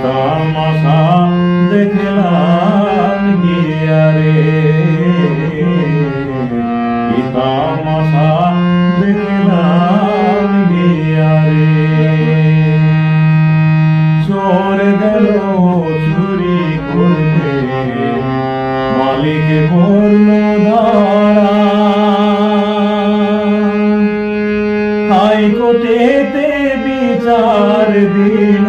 ইতামাশা দেখলাম গিয়া রে ইতামাশা দেখলাম করতে মালিক বিচার দিল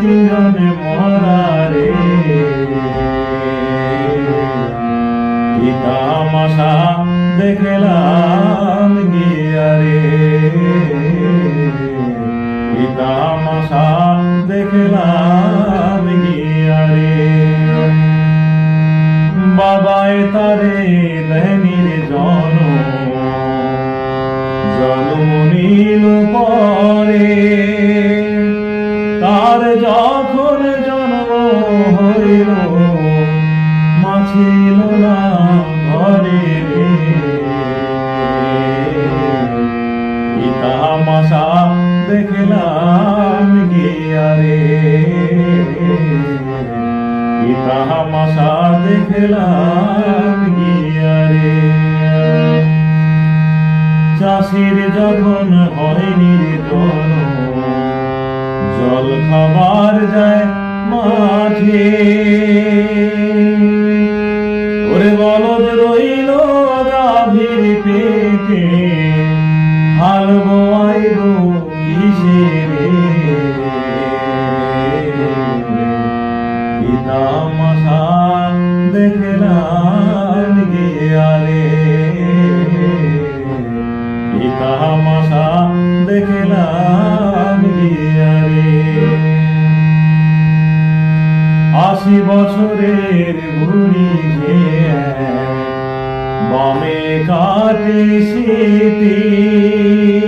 হাকিমে তিনজনে মরা রে পিতামাশা দেখলাম গিয়া রে পিতামাশা দেখলাম গিয়া রে বাবায় তারে দেনির জন জন্ম। নিল পরে তার যখন জন্ম হইল মাছিল না ঘরে। পিতা মাসা দেখলাম গিয়া রে পিতা মাসা দেখলাম গিয়া রে চাষির যখন হয় নির্জন জল খাবার যায় মাঠে ওরে বলদ রইল গাভীর পেটে হাল বোয়াইব কিসেরে পিতা মশা দেখলাম গিয়া রে পিতা মশা দেখলাম বছরের বুড়ি যে বামে কাটে ও